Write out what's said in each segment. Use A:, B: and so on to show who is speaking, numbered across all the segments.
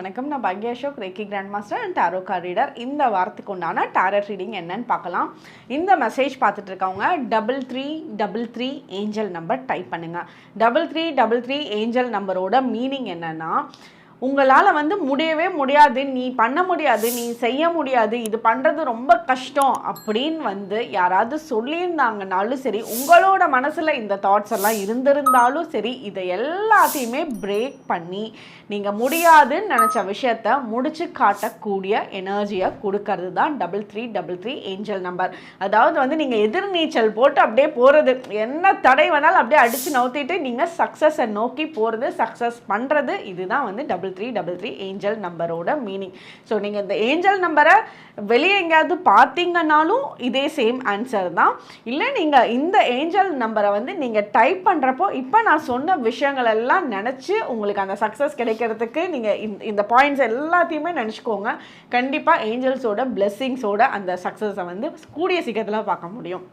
A: வணக்கம். நான் Bhagya Ashok reiki grand master and tarot reader இந்த வாரத்துக்கு உண்டான டாரட் ரீடிங் என்னன்னு பார்க்கலாம். இந்த மெசேஜ் பார்த்துட்டு இருக்கவங்க double three double three angel number type பண்ணுங்க double three double three angel நம்பரோட மீனிங் என்னன்னா உங்களால் வந்து முடியவே முடியாது நீ பண்ண முடியாது நீ செய்ய முடியாது இது பண்ணுறது ரொம்ப கஷ்டம் அப்படின்னு வந்து யாராவது சொல்லியிருந்தாங்கனாலும் சரி உங்களோட மனசில் இந்த தாட்ஸ் எல்லாம் இருந்திருந்தாலும் சரி இதை எல்லாத்தையுமே பிரேக் பண்ணி நீங்கள் முடியாதுன்னு நினச்ச விஷயத்த முடிச்சு காட்டக்கூடிய எனர்ஜியை கொடுக்கறது தான் double three double three angel number அதாவது வந்து நீங்கள் எதிர்நீச்சல் போட்டு அப்படியே போகிறது என்ன தடை வேணாலும் அப்படியே அடித்து நவுத்திட்டு நீங்கள் சக்ஸஸை நோக்கி போகிறது சக்ஸஸ் பண்ணுறது இதுதான் வந்து double three double three angel நம்பரோட மீனிங் ஸோ நீங்கள் இந்த ஏஞ்சல் நம்பரை வெளியே எங்கேயாவது பார்த்தீங்கன்னாலும் இதே சேம் ஆன்சர் தான். இல்லை நீங்கள் இந்த ஏஞ்சல் நம்பரை வந்து நீங்கள் டைப் பண்ணுறப்போ இப்போ நான் சொன்ன விஷயங்கள் எல்லாம் நினச்சி உங்களுக்கு அந்த சக்ஸஸ் கிடைக்கிறதுக்கு நீங்கள் இந்த பாயிண்ட்ஸ் எல்லாத்தையுமே நினச்சிக்கோங்க. கண்டிப்பாக ஏஞ்சல்ஸோட பிளெஸ்ஸிங்ஸோட அந்த சக்ஸஸை வந்து கூடிய சீக்கிரத்தில் பார்க்க முடியும்.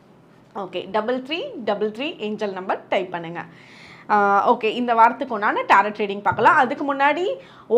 A: Okay double three double three angel number type பண்ணுங்கள் ஓகே இந்த வாரத்துக்கு ஒன்றான டேரட் ட்ரேடிங் பார்க்கலாம். அதுக்கு முன்னாடி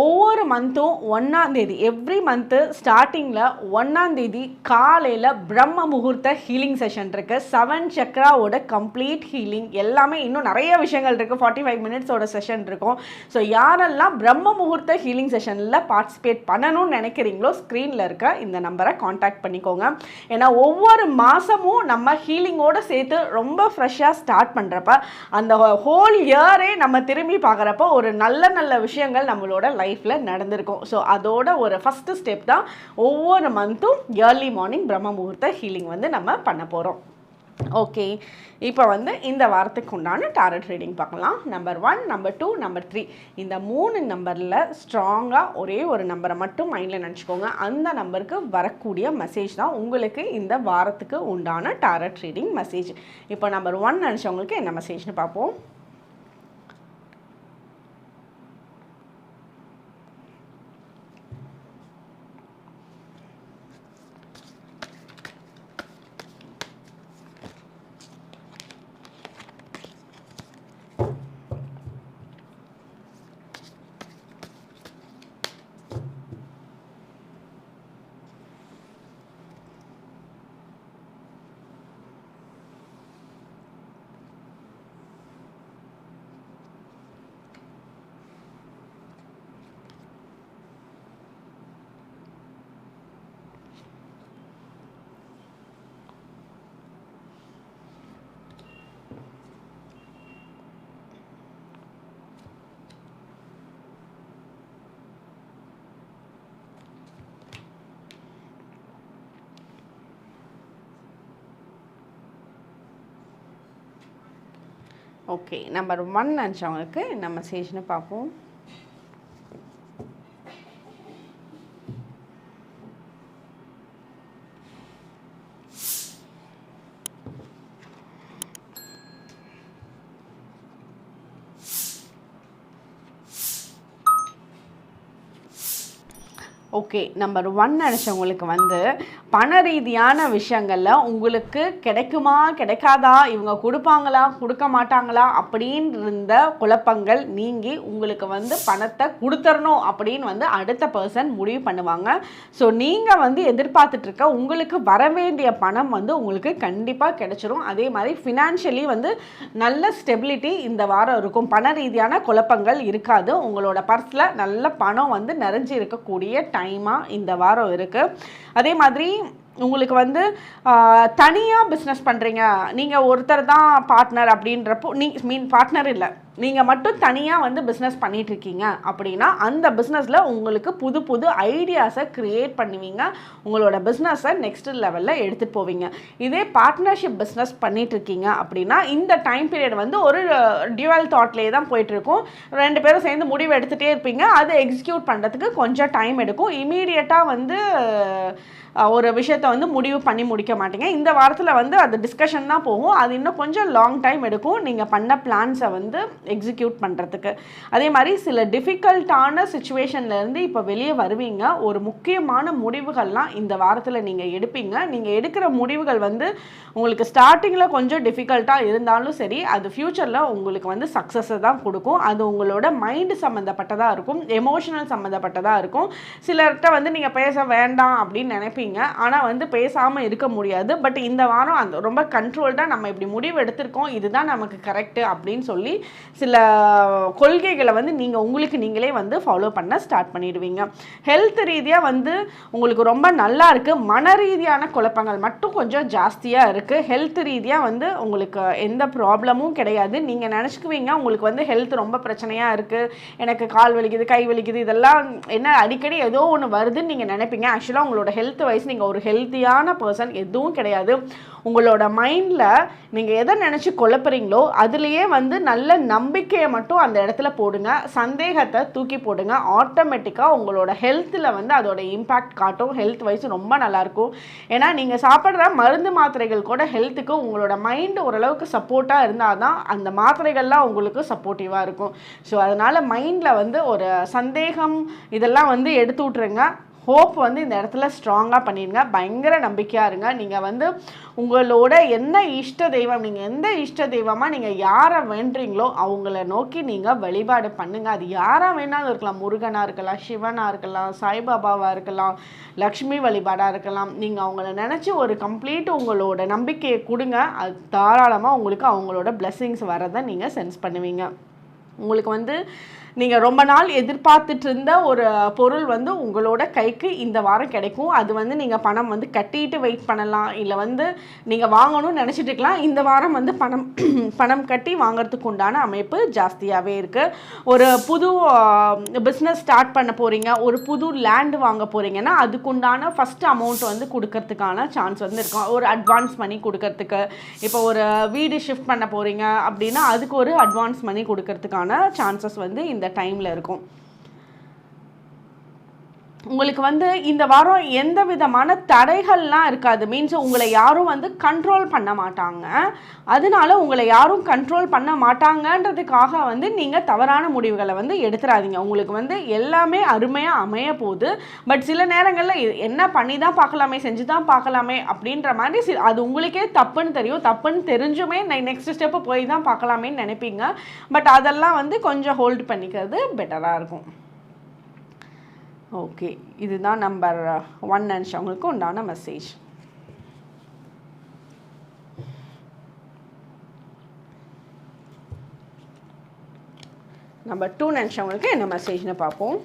A: ஒவ்வொரு மந்த்தும் ஒன்றாந்தேதி எவ்ரி மந்த்து ஸ்டார்டிங்கில் ஒன்றாந்தேதி காலையில் பிரம்ம முகூர்த்த ஹீலிங் செஷன் இருக்குது செவன் சக்ராவோட கம்ப்ளீட் ஹீலிங் எல்லாமே இன்னும் நிறைய விஷயங்கள் இருக்குது ஃபார்ட்டி ஃபைவ் மினிட்ஸோட செஷன் இருக்கும். ஸோ யாரெல்லாம் பிரம்ம முகூர்த்த ஹீலிங் செஷனில் பார்ட்டிசிபேட் பண்ணணும்னு நினைக்கிறீங்களோ ஸ்க்ரீனில் இருக்க இந்த நம்பரை காண்டாக்ட் பண்ணிக்கோங்க. ஏன்னா ஒவ்வொரு மாதமும் நம்ம ஹீலிங்கோடு சேர்த்து ரொம்ப ஃப்ரெஷ்ஷாக ஸ்டார்ட் பண்ணுறப்ப அந்த ஹோல் இயரே நம்ம திரும்பி பார்க்குறப்போ ஒரு நல்ல நல்ல விஷயங்கள் நம்மளோட லைஃப்பில் நடந்திருக்கும். ஸோ அதோட ஒரு ஃபஸ்ட்டு ஸ்டெப் தான் ஒவ்வொரு மந்த்தும் இயர்லி மார்னிங் பிரம்ம முகூர்த்த ஹீலிங் வந்து நம்ம பண்ண போகிறோம் ஓகே இப்போ வந்து இந்த வாரத்துக்கு உண்டான டாரட் ரீடிங் பார்க்கலாம். Number one number two number three இந்த மூணு நம்பரில் ஸ்ட்ராங்காக ஒரே ஒரு நம்பரை மட்டும் மைண்டில் நினச்சிக்கோங்க. அந்த நம்பருக்கு வரக்கூடிய மெசேஜ் தான் உங்களுக்கு இந்த வாரத்துக்கு உண்டான டாரட் ரீடிங் மெசேஜ் இப்போ நம்பர் ஒன் நினச்சவங்களுக்கு என்ன மெசேஜ்னு பார்ப்போம். ஓகே நம்பர் ஒன் நினச்சவங்களுக்கு நம்ம மெசேஜ்னு பார்ப்போம். ஓகே நம்பர் ஒன் நினச்சவங்களுக்கு வந்து பண ரீதியான விஷயங்களில் உங்களுக்கு கிடைக்குமா கிடைக்காதா இவங்க கொடுப்பாங்களா கொடுக்க மாட்டாங்களா அப்படின்னு இருந்த குழப்பங்கள் நீங்கி உங்களுக்கு வந்து பணத்தை கொடுத்துடணும் அப்படின்னு வந்து அடுத்த பர்சன் முடிவு பண்ணுவாங்க. ஸோ நீங்கள் வந்து எதிர்பார்த்துட்ருக்க உங்களுக்கு வர வேண்டிய பணம் வந்து உங்களுக்கு கண்டிப்பாக கிடைச்சிரும். அதே மாதிரி ஃபினான்ஷியலி வந்து நல்ல ஸ்டெபிலிட்டி இந்த வாரம் இருக்கும். பண ரீதியான குழப்பங்கள் இருக்காது. உங்களோட பர்ஸில் நல்ல பணம் வந்து நிறைஞ்சு இருக்கக்கூடிய டைம் டைமாக இந்த வாரம் இருக்குது அதே மாதிரி உங்களுக்கு வந்து தனியாக பிஸ்னஸ் பண்ணுறீங்க நீங்கள் ஒருத்தர் தான் பார்ட்னர் அப்படின்றப்போ நீ மீன் பார்ட்னர் இல்லை. நீங்கள் மட்டும் தனியாக வந்து பிஸ்னஸ் பண்ணிகிட்ருக்கீங்க அப்படின்னா அந்த பிஸ்னஸில் உங்களுக்கு புது புது ஐடியாஸை க்ரியேட் பண்ணுவீங்க. உங்களோட பிஸ்னஸை நெக்ஸ்ட் லெவலில் எடுத்துகிட்டு போவீங்க. இதே பார்ட்னர்ஷிப் பிஸ்னஸ் பண்ணிகிட்ருக்கீங்க அப்படின்னா இந்த டைம் பீரியட் வந்து ஒரு டியூவல் தாட்லேயே தான் போயிட்டுருக்கும். ரெண்டு பேரும் சேர்ந்து முடிவு எடுத்துகிட்டே இருப்பீங்க. அதை எக்ஸிக்யூட் பண்ணுறதுக்கு கொஞ்சம் டைம் எடுக்கும். இமீடியட்டாக வந்து ஒரு விஷயத்த வந்து முடிவு பண்ணி முடிக்க மாட்டீங்க. இந்த வாரத்தில் வந்து அது டிஸ்கஷன் தான் போகும். அது இன்னும் கொஞ்சம் லாங் டைம் எடுக்கும். நீங்கள் பண்ண பிளான்ஸை வந்து எக்ஸிக்யூட் பண்ணுறதுக்கு அதே மாதிரி சில டிஃபிகல்ட்டான சுச்சுவேஷன்லேருந்து இப்போ வெளியே வருவீங்க. ஒரு முக்கியமான முடிவுகள்லாம் இந்த வாரத்தில் நீங்கள் எடுப்பீங்க. நீங்கள் எடுக்கிற முடிவுகள் வந்து உங்களுக்கு ஸ்டார்டிங்கில் கொஞ்சம் டிஃபிகல்ட்டாக இருந்தாலும் சரி அது ஃப்யூச்சரில் உங்களுக்கு வந்து சக்ஸஸை தான் கொடுக்கும். அது உங்களோட மைண்டு சம்மந்தப்பட்டதாக இருக்கும். எமோஷனல் சம்மந்தப்பட்டதாக இருக்கும். சிலர்கிட்ட வந்து நீங்கள் பேச வேண்டாம் அப்படின்னு நினைப்பீங்க. ஆனால் வந்து பேசாமல் இருக்க முடியாது. பட் இந்த வாரம் அந்த ரொம்ப கண்ட்ரோல்டாக நம்ம இப்படி முடிவு எடுத்திருக்கோம். இதுதான் நமக்கு கரெக்டு அப்படின்னு சொல்லி சில கொள்கைகளை வந்து நீங்கள் உங்களுக்கு நீங்களே வந்து ஃபாலோ பண்ண ஸ்டார்ட் பண்ணிடுவீங்க. ஹெல்த் ரீதியாக வந்து உங்களுக்கு ரொம்ப நல்லா இருக்குது மன ரீதியான குழப்பங்கள் மட்டும் கொஞ்சம் ஜாஸ்தியாக இருக்குது ஹெல்த் ரீதியாக வந்து உங்களுக்கு எந்த ப்ராப்ளமும் கிடையாது. நீங்கள் நினச்சிக்குவீங்க உங்களுக்கு வந்து ஹெல்த் ரொம்ப பிரச்சனையாக இருக்குது எனக்கு கால் வலிக்குது கை வலிக்குது இதெல்லாம் என்ன அடிக்கடி ஏதோ ஒன்று வருதுன்னு நீங்கள் நினைப்பீங்க. ஆக்சுவலாக உங்களோட ஹெல்த் வைஸ் நீங்கள் ஒரு ஹெல்த்தியான பர்சன் எதுவும் கிடையாது. உங்களோட மைண்டில் நீங்கள் எதை நினச்சி குழப்புறீங்களோ அதுலேயே வந்து நல்ல நம்பிக்கையை மட்டும் அந்த இடத்துல போடுங்க. சந்தேகத்தை தூக்கி போடுங்க. ஆட்டோமேட்டிக்காக உங்களோட ஹெல்த்தில் வந்து அதோட இம்பேக்ட் காட்டும். ஹெல்த் வைஸ் ரொம்ப நல்லாயிருக்கும் ஏன்னா நீங்கள் சாப்பிட்ற மருந்து மாத்திரைகள் கூட ஹெல்த்துக்கு உங்களோட மைண்டு ஓரளவுக்கு சப்போர்ட்டாக இருந்தால் தான் அந்த மாத்திரைகள்லாம் உங்களுக்கு சப்போர்ட்டிவாக இருக்கும். ஸோ அதனால் மைண்டில் வந்து ஒரு சந்தேகம் இதெல்லாம் வந்து எடுத்து விட்ருங்க ஹோப் வந்து இந்த இடத்துல ஸ்ட்ராங்காக பண்ணிடுங்க. பயங்கர நம்பிக்கையாக இருங்க. நீங்கள் வந்து உங்களோட என்ன இஷ்ட தெய்வம் நீங்கள் எந்த இஷ்ட தெய்வமாக நீங்கள் யாரை வேண்டுறீங்களோ அவங்கள நோக்கி நீங்கள் வழிபாடு பண்ணுங்கள் அது யாராக வேணாலும் இருக்கலாம். முருகனாக இருக்கலாம் சிவனாக இருக்கலாம் சாய்பாபாவாக இருக்கலாம் லக்ஷ்மி வழிபாடாக இருக்கலாம். நீங்கள் அவங்கள நினச்சி ஒரு கம்ப்ளீட் உங்களோட நம்பிக்கையை கொடுங்க. அது தாராளமாக உங்களுக்கு அவங்களோட பிளெஸ்ஸிங்ஸ் வரதை நீங்கள் சென்ஸ் பண்ணுவீங்க. உங்களுக்கு வந்து நீங்கள் ரொம்ப நாள் எதிர்பார்த்துட்டு இருந்த ஒரு பொருள் வந்து உங்களோட கைக்கு இந்த வாரம் கிடைக்கும். அது வந்து நீங்கள் பணம் வந்து கட்டிட்டு வெயிட் பண்ணலாம். இல்லை வந்து நீங்கள் வாங்கணும்னு நினச்சிட்டு இருக்கலாம். இந்த வாரம் வந்து பணம் பணம் கட்டி வாங்குறதுக்கு உண்டான அமைப்பு ஜாஸ்தியாகவே இருக்குது ஒரு புது பிஸ்னஸ் ஸ்டார்ட் பண்ண போகிறீங்க ஒரு புது லேண்டு வாங்க போகிறீங்கன்னா அதுக்குண்டான ஃபஸ்ட் அமௌண்ட் வந்து கொடுக்கறதுக்கான சான்ஸ் வந்து இருக்கும். ஒரு அட்வான்ஸ் மணி கொடுக்கறதுக்கு. இப்போ ஒரு வீடு ஷிஃப்ட் பண்ண போகிறீங்க அப்படின்னா அதுக்கு ஒரு அட்வான்ஸ் மணி கொடுக்கறதுக்கான சான்சஸ் வந்து இந்த டைமில் இருக்கும். உங்களுக்கு வந்து இந்த வாரம் எந்த விதமான தடைகள்லாம் இருக்காது. மீன்ஸ் உங்களை யாரும் வந்து கண்ட்ரோல் பண்ண மாட்டாங்க. அதனால உங்களை யாரும் கண்ட்ரோல் பண்ண மாட்டாங்கன்றதுக்காக வந்து நீங்கள் தவறான முடிவுகளை வந்து எடுத்துடாதீங்க உங்களுக்கு வந்து எல்லாமே அருமையாக அமைய போகுது. பட் சில நேரங்களில் என்ன பண்ணி தான் பார்க்கலாமே செஞ்சு தான் பார்க்கலாமே அப்படின்ற மாதிரி சி அது உங்களுக்கே தப்புன்னு தெரியும். தப்புன்னு தெரிஞ்சுமே நெக்ஸ்ட் ஸ்டெப்பு போய் தான் பார்க்கலாமேன்னு நினைப்பீங்க. பட் அதெல்லாம் வந்து கொஞ்சம் ஹோல்டு பண்ணிக்கிறது பெட்டராக இருக்கும். ஓகே இதுதான் நம்பர் ஒன் uh, நினச்சவங்களுக்கு உண்டான மெசேஜ் நம்பர் டூ நினச்சவங்களுக்கு என்ன மெசேஜ்னு பார்ப்போம்.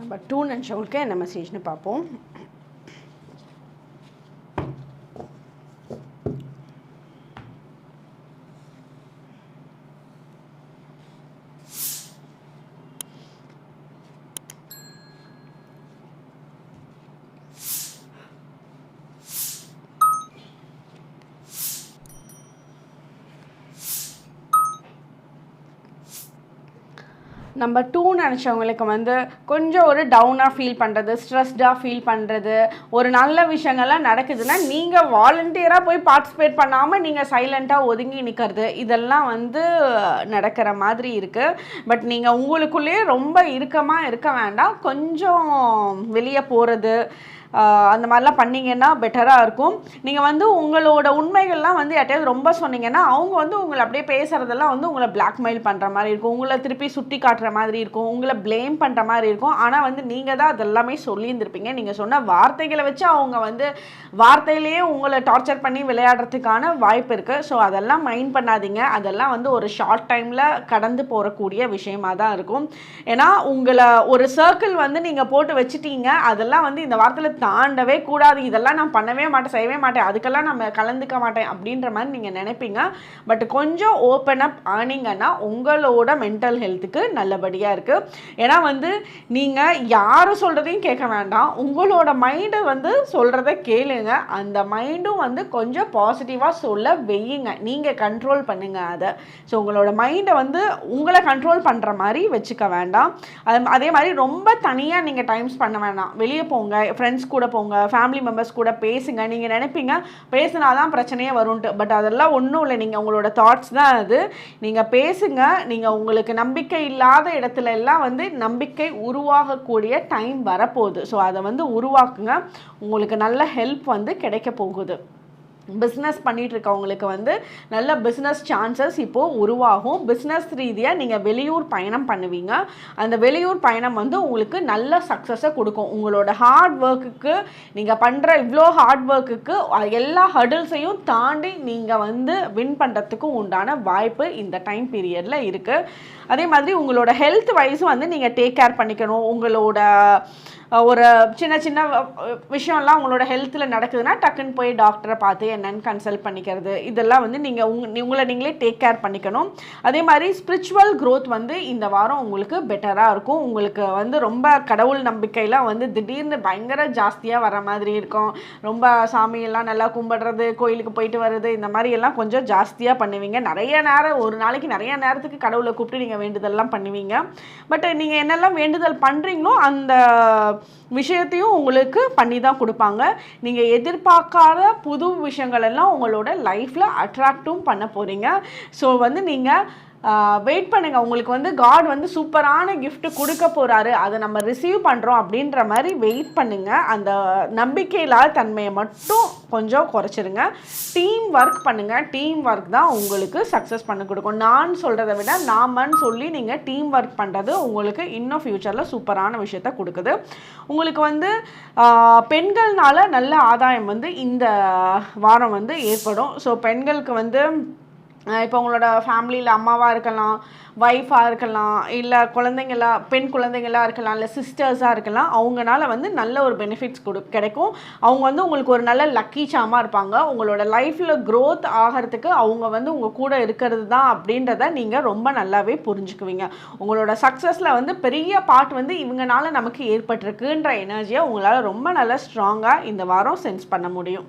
A: நம்பர் டூ நினச்சவங்களுக்கு என்ன மெசேஜ்னு பார்ப்போம். நம்ம டூ நினச்சவங்களுக்கு வந்து கொஞ்சம் ஒரு டவுனாக ஃபீல் பண்ணுறது ஸ்ட்ரெஸ்டாக ஃபீல் பண்ணுறது ஒரு நல்ல விஷயங்கள்லாம் நடக்குதுன்னா நீங்கள் வாலண்டியராக போய் பார்ட்டிசிபேட் பண்ணாமல் நீங்கள் சைலண்ட்டாக ஒதுங்கி நிற்கிறது இதெல்லாம் வந்து நடக்கிற மாதிரி இருக்குது பட் நீங்கள் உங்களுக்குள்ளேயே ரொம்ப இறுக்கமாக இருக்க வேண்டாம். கொஞ்சம் வெளியே போகிறது அந்த மாதிரிலாம் பண்ணிங்கன்னா பெட்டராக இருக்கும். நீங்கள் வந்து உங்களோட உண்மைகள்லாம் வந்து யார்ட்டையாவது ரொம்ப சொன்னீங்கன்னா அவங்க வந்து உங்களை அப்படியே பேசுகிறதெல்லாம் வந்து உங்களை பிளாக்மெயில் பண்ணுற மாதிரி இருக்கும். உங்களை திருப்பி சுட்டி காட்டுற மாதிரி இருக்கும். உங்களை ப்ளேம் பண்ணுற மாதிரி இருக்கும். ஆனால் வந்து நீங்கள் தான் அதெல்லாமே சொல்லியிருந்திருப்பீங்க. நீங்கள் சொன்ன வார்த்தைகளை வச்சு அவங்க வந்து வார்த்தையிலேயே உங்களை டார்ச்சர் பண்ணி விளையாடுறதுக்கான வாய்ப்பு இருக்குது ஸோ அதெல்லாம் மைண்ட் பண்ணாதீங்க. அதெல்லாம் வந்து ஒரு ஷார்ட் டைமில் கடந்து போகக்கூடிய விஷயமாக தான் இருக்கும். ஏன்னா உங்களை ஒரு சர்க்கிள் வந்து நீங்கள் போட்டு வச்சுட்டீங்க. அதெல்லாம் வந்து இந்த வார்த்தையில் தாண்டவே கூடாது. இதெல்லாம் நான் பண்ணவே மாட்டேன் செய்யவே மாட்டேன். அதுக்கெல்லாம் நம்ம கலந்துக்க மாட்டேன் அப்படின்ற மாதிரி நீங்கள் நினைப்பீங்க. பட் கொஞ்சம் ஓப்பன் அப் ஆனீங்கன்னா உங்களோட மென்டல் ஹெல்த்துக்கு நல்லபடியாக இருக்குது ஏன்னா வந்து நீங்கள் யாரும் சொல்கிறதையும் கேட்க வேண்டாம். உங்களோட மைண்டு வந்து சொல்கிறத கேளுங்க. அந்த மைண்டும் வந்து கொஞ்சம் பாசிட்டிவாக சொல்ல வெய்யுங்க நீங்கள் கண்ட்ரோல் பண்ணுங்கள் அதை. ஸோ உங்களோட மைண்டை வந்து உங்களை கண்ட்ரோல் பண்ணுற மாதிரி வச்சுக்க வேண்டாம். அதே மாதிரி ரொம்ப தனியாக நீங்கள் டைம்ஸ் பண்ண வேண்டாம் வெளியே போங்க. ஃப்ரெண்ட்ஸ் கூட போங்க ஃபேமிலி மெம்பர்ஸ் கூட பேசுங்க. நீங்கள் நினைப்பீங்க பேசினா தான் பிரச்சனையே வரும்ட்டு பட் அதெல்லாம் ஒன்றும் இல்லை. நீங்கள் உங்களோட தாட்ஸ் தான் அது. நீங்கள் பேசுங்க. நீங்கள் உங்களுக்கு நம்பிக்கை இல்லாத இடத்துல எல்லாம் வந்து நம்பிக்கை உருவாகக்கூடிய டைம் வரப்போகுது. ஸோ அதை வந்து உருவாக்குங்க. உங்களுக்கு நல்ல ஹெல்ப் வந்து கிடைக்க போகுது. பிஸ்னஸ் பண்ணிட்டு இருக்கவங்களுக்கு வந்து நல்ல பிஸ்னஸ் சான்சஸ் இப்போது உருவாகும். பிஸ்னஸ் ரீதியாக நீங்கள் வெளியூர் பயணம் பண்ணுவீங்க. அந்த வெளியூர் பயணம் வந்து உங்களுக்கு நல்ல சக்ஸஸை கொடுக்கும். உங்களோட ஹார்ட் ஒர்க்குக்கு நீங்கள் பண்ணுற இவ்வளோ ஹார்ட் ஒர்க்குக்கு எல்லா ஹடில்ஸையும் தாண்டி நீங்கள் வந்து வின் பண்ணுறதுக்கும் உண்டான வாய்ப்பு இந்த டைம் பீரியடில் இருக்குது அதே மாதிரி உங்களோட ஹெல்த் வைஸும் வந்து நீங்கள் டேக் கேர் பண்ணிக்கணும். உங்களோட ஒரு சின்ன சின்ன விஷயம்லாம் உங்களோட ஹெல்த்தில் நடக்குதுன்னா டக்குன்னு போய் டாக்டரை பார்த்து என்னென்னு கன்சல்ட் பண்ணிக்கிறது. இதெல்லாம் வந்து நீங்கள் உங் உங்களை நீங்களே டேக் கேர் பண்ணிக்கணும். அதே மாதிரி ஸ்பிரிச்சுவல் க்ரோத் வந்து இந்த வாரம் உங்களுக்கு பெட்டராக இருக்கும். உங்களுக்கு வந்து ரொம்ப கடவுள் நம்பிக்கையெல்லாம் வந்து திடீர்னு பயங்கர ஜாஸ்தியாக வர மாதிரி இருக்கும். ரொம்ப சாமியெல்லாம் நல்லா கும்பிடுறது கோயிலுக்கு போயிட்டு வர்றது இந்த மாதிரி எல்லாம் கொஞ்சம் ஜாஸ்தியாக பண்ணுவீங்க. நிறைய நேரம் ஒரு நாளைக்கு நிறைய நேரத்துக்கு கடவுளை கூப்பிட்டு நீங்கள் வேண்டுதல்லாம் பண்ணுவீங்க. பட் நீங்கள் என்னெல்லாம் வேண்டுதல் பண்ணுறீங்களோ அந்த விஷயத்தையும் உங்களுக்கு பண்ணி தான் கொடுப்பாங்க. நீங்கள் எதிர்பார்க்காத புது விஷயங்கள் எல்லாம் உங்களோட லைஃப்பில் அட்ராக்டும் பண்ண போகிறீங்க ஸோ வந்து நீங்கள் வெயிட் பண்ணுங்கள் உங்களுக்கு வந்து காட் வந்து சூப்பரான கிஃப்ட் கொடுக்க போகிறாரு அதை நம்ம ரிசீவ் பண்ணுறோம் அப்படின்ற மாதிரி வெயிட் பண்ணுங்கள் அந்த நம்பிக்கையில்லாத தன்மையை மட்டும் கொஞ்சம் குறைச்சிருங்க. டீம் ஒர்க் பண்ணுங்கள் டீம் ஒர்க் தான் உங்களுக்கு சக்ஸஸ் பண்ணி கொடுக்கும். நான் சொல்கிறத விட நாமன்னு சொல்லி நீங்கள் டீம் ஒர்க் பண்ணுறது உங்களுக்கு இன்னும் ஃப்யூச்சரில் சூப்பரான விஷயத்த கொடுக்குது. உங்களுக்கு வந்து பெண்கள்னால நல்ல ஆதாயம் வந்து இந்த வாரம் வந்து ஏற்படும். ஸோ பெண்களுக்கு வந்து இப்போ உங்களோட ஃபேமிலியில் அம்மாவாக இருக்கலாம் ஒய்ஃபாக இருக்கலாம் இல்லை குழந்தைங்களா பெண் குழந்தைங்களா இருக்கலாம் இல்லை சிஸ்டர்ஸாக இருக்கலாம் அவங்கனால வந்து நல்ல ஒரு பெனிஃபிட்ஸ் கொடு கிடைக்கும். அவங்க வந்து உங்களுக்கு ஒரு நல்ல லக்கி சாமாக இருப்பாங்க. உங்களோட லைஃப்பில் க்ரோத் ஆகிறதுக்கு அவங்க வந்து உங்கள் கூட இருக்கிறது தான் அப்படின்றத நீங்கள் ரொம்ப நல்லாவே புரிஞ்சுக்குவீங்க. உங்களோட சக்ஸஸில் வந்து பெரிய பார்ட் வந்து இவங்கனால நமக்கு ஏற்பட்டிருக்குன்ற எனர்ஜியை உங்களால் ரொம்ப நல்லா ஸ்ட்ராங்காக இந்த வாரம் சென்ஸ் பண்ண முடியும்.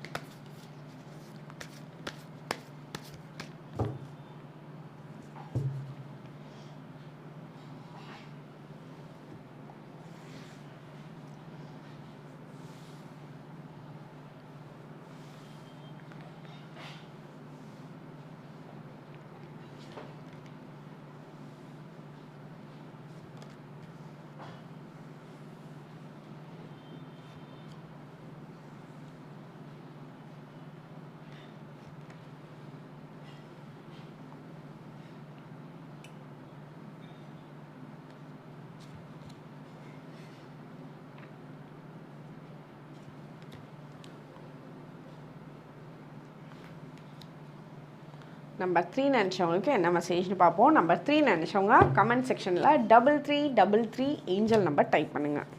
A: நம்பர் த்ரீ நினச்சவங்களுக்கு என்ன மெசேஜ்னு பார்ப்போம். நம்பர் த்ரீ நினச்சவங்க கமெண்ட் செக்ஷனில் double three double three angel number type பண்ணுங்கள்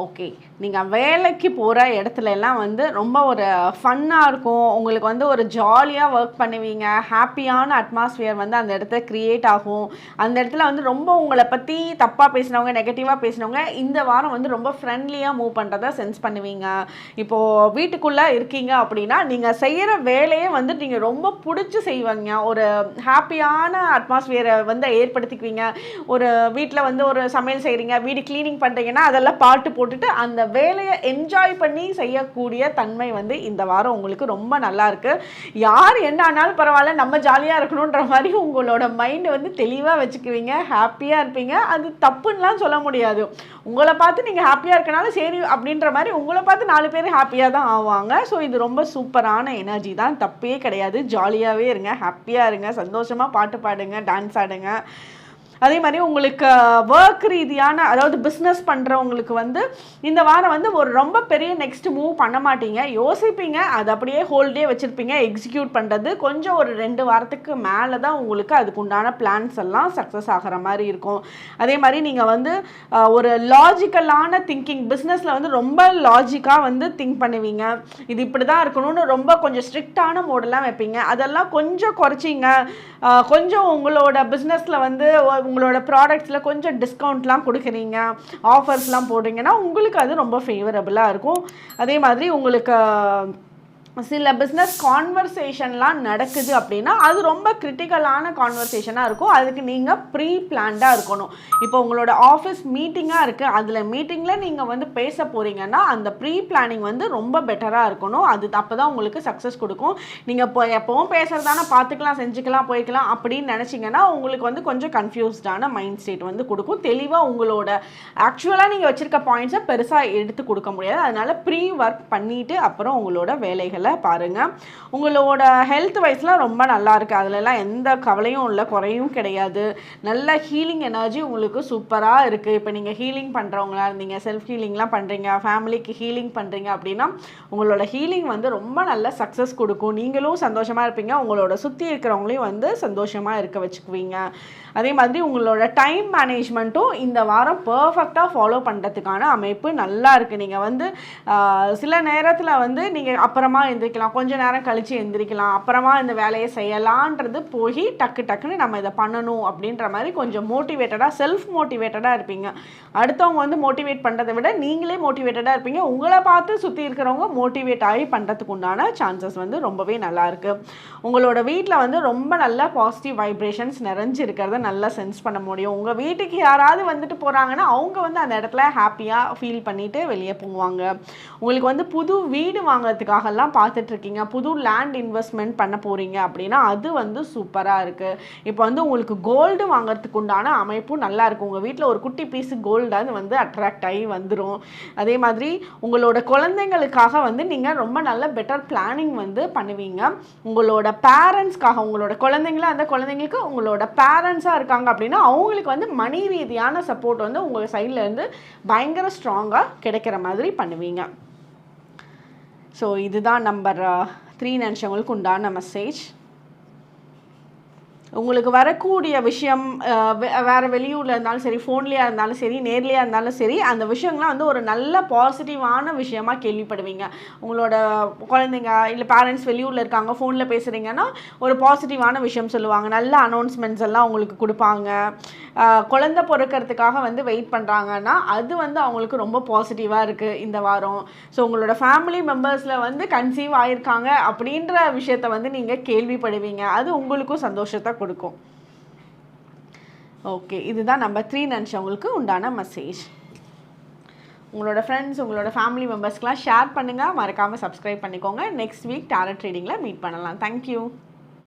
A: ஓகே நீங்கள் வேலைக்கு போகிற இடத்துல எல்லாம் வந்து ரொம்ப ஒரு ஃபன்னாக இருக்கும். உங்களுக்கு வந்து ஒரு ஜாலியாக ஒர்க் பண்ணுவீங்க. ஹாப்பியான அட்மாஸ்ஃபியர் வந்து அந்த இடத்துல க்ரியேட் ஆகும். அந்த இடத்துல வந்து ரொம்ப உங்களை பற்றி தப்பாக பேசினவங்க நெகட்டிவாக பேசினவங்க இந்த வாரம் வந்து ரொம்ப ஃப்ரெண்ட்லியாக மூவ் பண்ணுறத சென்ஸ் பண்ணுவீங்க. இப்போது வீட்டுக்குள்ளே இருக்கீங்க அப்படின்னா நீங்கள் செய்கிற வேலையே வந்து நீங்கள் ரொம்ப பிடிச்சி செய்வீங்க. ஒரு ஹாப்பியான அட்மாஸ்ஃபியரை வந்து ஏற்படுத்திக்குவீங்க. ஒரு வீட்டில் வந்து ஒரு சமையல் செய்கிறீங்க வீடு க்ளீனிங் பண்ணுறீங்கன்னா அதெல்லாம் பாட்டு போட்டு போட்டுட்டு அந்த வேலையை என்ஜாய் பண்ணி செய்யக்கூடிய தன்மை வந்து இந்த வாரம் உங்களுக்கு ரொம்ப நல்லா இருக்கு. யார் என்ன ஆனாலும் பரவாயில்ல நம்ம ஜாலியாக இருக்கணுன்ற மாதிரி உங்களோட மைண்டு வந்து தெளிவாக வச்சுக்குவீங்க ஹாப்பியாக இருப்பீங்க. அது தப்புன்னெலாம் சொல்ல முடியாது. உங்களை பார்த்து நீங்கள் ஹாப்பியாக இருக்கனால சரி அப்படின்ற மாதிரி உங்களை பார்த்து நாலு பேர் ஹாப்பியாக தான் ஆவாங்க. ஸோ இது ரொம்ப சூப்பரான எனர்ஜி தான். தப்பே கிடையாது. ஜாலியாகவே இருங்க ஹாப்பியாக இருங்க சந்தோஷமாக பாட்டு பாடுங்க டான்ஸ் ஆடுங்க. அதே மாதிரி உங்களுக்கு ஒர்க் ரீதியான அதாவது பிஸ்னஸ் பண்ணுறவங்களுக்கு வந்து இந்த வாரம் வந்து ஒரு ரொம்ப பெரிய நெக்ஸ்ட் மூவ் பண்ண மாட்டீங்க. யோசிப்பீங்க அது அப்படியே ஹோல்டே வச்சுருப்பீங்க எக்ஸிக்யூட் பண்ணுறது கொஞ்சம் ஒரு ரெண்டு வாரத்துக்கு மேலே தான் உங்களுக்கு அதுக்குண்டான பிளான்ஸ் எல்லாம் சக்ஸஸ் ஆகிற மாதிரி இருக்கும். அதே மாதிரி நீங்கள் வந்து ஒரு லாஜிக்கலான திங்கிங் பிஸ்னஸில் வந்து ரொம்ப லாஜிக்காக வந்து திங்க் பண்ணுவீங்க. இது இப்படி தான் இருக்கணும்னு ரொம்ப கொஞ்சம் ஸ்ட்ரிக்டான மோடெல்லாம் வைப்பீங்க. அதெல்லாம் கொஞ்சம் குறைச்சிங்க. கொஞ்சம் உங்களோட பிஸ்னஸில் வந்து உங்களோட ப்ராடக்ட்ஸில் கொஞ்சம் டிஸ்கவுண்ட்லாம் கொடுக்குறீங்க ஆஃபர்ஸ்லாம் போடுறீங்கன்னா உங்களுக்கு அது ரொம்ப ஃபேவரபுளாக இருக்கும். அதே மாதிரி உங்களுக்கு சில பிஸ்னஸ் கான்வர்சேஷன்லாம் நடக்குது அப்படின்னா அது ரொம்ப கிரிட்டிக்கலான கான்வர்சேஷனாக இருக்கும். அதுக்கு நீங்கள் ப்ரீ பிளான்டாக இருக்கணும். இப்போ உங்களோட ஆஃபீஸ் மீட்டிங்காக இருக்குது அதில் மீட்டிங்கில் நீங்கள் வந்து பேச போகிறீங்கன்னா அந்த ப்ரீ பிளானிங் வந்து ரொம்ப பெட்டராக இருக்கணும். அது அப்போ தான் உங்களுக்கு சக்ஸஸ் கொடுக்கும். நீங்கள் இப்போ எப்போவும் பேசுகிறதான பார்த்துக்கலாம் செஞ்சுக்கலாம் போய்க்கலாம் அப்படின்னு நினச்சிங்கன்னா உங்களுக்கு வந்து கொஞ்சம் கன்ஃபியூஸ்டான மைண்ட் ஸ்டேட் வந்து கொடுக்கும். தெளிவாக உங்களோட ஆக்சுவலாக நீங்கள் வச்சுருக்க பாயிண்ட்ஸை பெருசாக எடுத்து கொடுக்க முடியாது. அதனால் ப்ரீ ஒர்க் பண்ணிவிட்டு அப்புறம் உங்களோட வேலைகள் பாருங்கள் உங்களோட ஹெல்த் வைஸ்லாம் ரொம்ப நல்லா இருக்குது அதிலலாம் எந்த கவலையும் இல்லை குறையும் கிடையாது. நல்ல ஹீலிங் எனர்ஜி உங்களுக்கு சூப்பராக இருக்குது இப்போ நீங்கள் ஹீலிங் பண்ணுறவங்களா இருந்தீங்க செல்ஃப் ஹீலிங்லாம் பண்ணுறீங்க ஃபேமிலிக்கு ஹீலிங் பண்ணுறீங்க அப்படின்னா உங்களோட ஹீலிங் வந்து ரொம்ப நல்ல சக்ஸஸ் கொடுக்கும். நீங்களும் சந்தோஷமாக இருப்பீங்க. உங்களோட சுற்றி இருக்கிறவங்களையும் வந்து சந்தோஷமாக இருக்க வச்சுக்குவீங்க. அதே மாதிரி உங்களோட டைம் மேனேஜ்மெண்ட்டும் இந்த வாரம் பர்ஃபெக்டாக ஃபாலோ பண்ணுறதுக்கான அமைப்பு நல்லா இருக்குது நீங்கள் வந்து சில நேரத்தில் வந்து நீங்கள் அப்புறமா எந்திரிக்கலாம். கொஞ்சம் நேரம் கழித்து எந்திரிக்கலாம். அப்புறமா இந்த வேலையை செய்யலான்றது போய் டக்கு டக்குன்னு நம்ம இதை பண்ணணும் அப்படின்ற மாதிரி கொஞ்சம் மோட்டிவேட்டடாக செல்ஃப் மோட்டிவேட்டடாக இருப்பீங்க. அடுத்தவங்க வந்து மோட்டிவேட் பண்ணுறதை விட நீங்களே மோட்டிவேட்டடாக இருப்பீங்க. உங்களை பார்த்து சுற்றி இருக்கிறவங்க மோட்டிவேட் ஆகி பண்ணுறதுக்கு உண்டான சான்சஸ் வந்து ரொம்பவே நல்லாயிருக்கு உங்களோட வீட்டில் வந்து ரொம்ப நல்ல பாசிட்டிவ் வைப்ரேஷன்ஸ் நிறைஞ்சு இருக்கிறத நல்லா சென்ஸ் பண்ண முடியும். உங்கள் வீட்டுக்கு யாராவது வந்துட்டு போகிறாங்கன்னா அவங்க வந்து அந்த இடத்துல ஹாப்பியாக ஃபீல் பண்ணிவிட்டு வெளியே போவாங்க. உங்களுக்கு வந்து புது வீடு வாங்கிறதுக்காகலாம் பார்த்துட்ருக்கீங்க. புது லேண்ட் இன்வெஸ்ட்மெண்ட் பண்ண போகிறீங்க அப்படின்னா அது வந்து சூப்பராக இருக்குது இப்போ வந்து உங்களுக்கு கோல்டு வாங்குறதுக்கு உண்டான அமைப்பும் நல்லா இருக்கும். உங்கள் வீட்டில் ஒரு குட்டி பீஸ் கோல்டாவது வந்து அட்ராக்ட் ஆகி வந்துடும் அதே மாதிரி உங்களோட குழந்தைங்களுக்காக வந்து நீங்கள் ரொம்ப நல்ல பெட்டர் பிளானிங் வந்து பண்ணுவீங்க. உங்களோட பேரண்ட்ஸ்க்காக உங்களோட குழந்தைங்கள அந்த குழந்தைங்களுக்கு உங்களோட பேரண்ட்ஸாக இருக்காங்க அப்படின்னா அவங்களுக்கு வந்து மணி ரீதியான சப்போர்ட் வந்து உங்கள் சைட்லேருந்து இருந்து பயங்கர ஸ்ட்ராங்காக கிடைக்கிற மாதிரி பண்ணுவீங்க. ஸோ இதுதான் நம்பர் த்ரீ நினச்சவங்களுக்கு உண்டான மெசேஜ் உங்களுக்கு வரக்கூடிய விஷயம் வே- வேற வெளியூர்ல இருந்தாலும் சரி ஃபோன்லேயா இருந்தாலும் சரி நேர்லையா இருந்தாலும் சரி அந்த விஷயங்கள்லாம் வந்து ஒரு நல்ல பாசிட்டிவான விஷயமா கேள்விப்படுவீங்க. உங்களோட குழந்தைங்க இல்லை பேரண்ட்ஸ் வெளியூரில் இருக்காங்க ஃபோனில் பேசுகிறீங்கன்னா ஒரு பாசிட்டிவான விஷயம் சொல்லுவாங்க. நல்ல அனௌன்ஸ்மெண்ட்ஸ் எல்லாம் உங்களுக்கு கொடுப்பாங்க. குழந்த குழந்தை பிறக்கிறதுக்காக வந்து வெயிட் பண்ணுறாங்கன்னா அது வந்து அவங்களுக்கு ரொம்ப பாசிட்டிவாக இருக்குது இந்த வாரம். ஸோ உங்களோட ஃபேமிலி மெம்பர்ஸில் வந்து கன்சீவ் ஆயிருக்காங்க அப்படின்ற விஷயத்த வந்து நீங்கள் கேள்விப்படுவீங்க. அது உங்களுக்கும் சந்தோஷத்தை கொடுக்கும். ஓகே இதுதான் நம்ம த்ரீ நினச்சவங்களுக்கு உண்டான மெசேஜ் உங்களோட ஃப்ரெண்ட்ஸ் உங்களோட ஃபேமிலி மெம்பர்ஸ்க்கெலாம் ஷேர் பண்ணுங்கள் மறக்காமல் சப்ஸ்கிரைப் பண்ணிக்கோங்க. நெக்ஸ்ட் வீக் டேரட் ட்ரேடிங்கில் மீட் பண்ணலாம். Thank you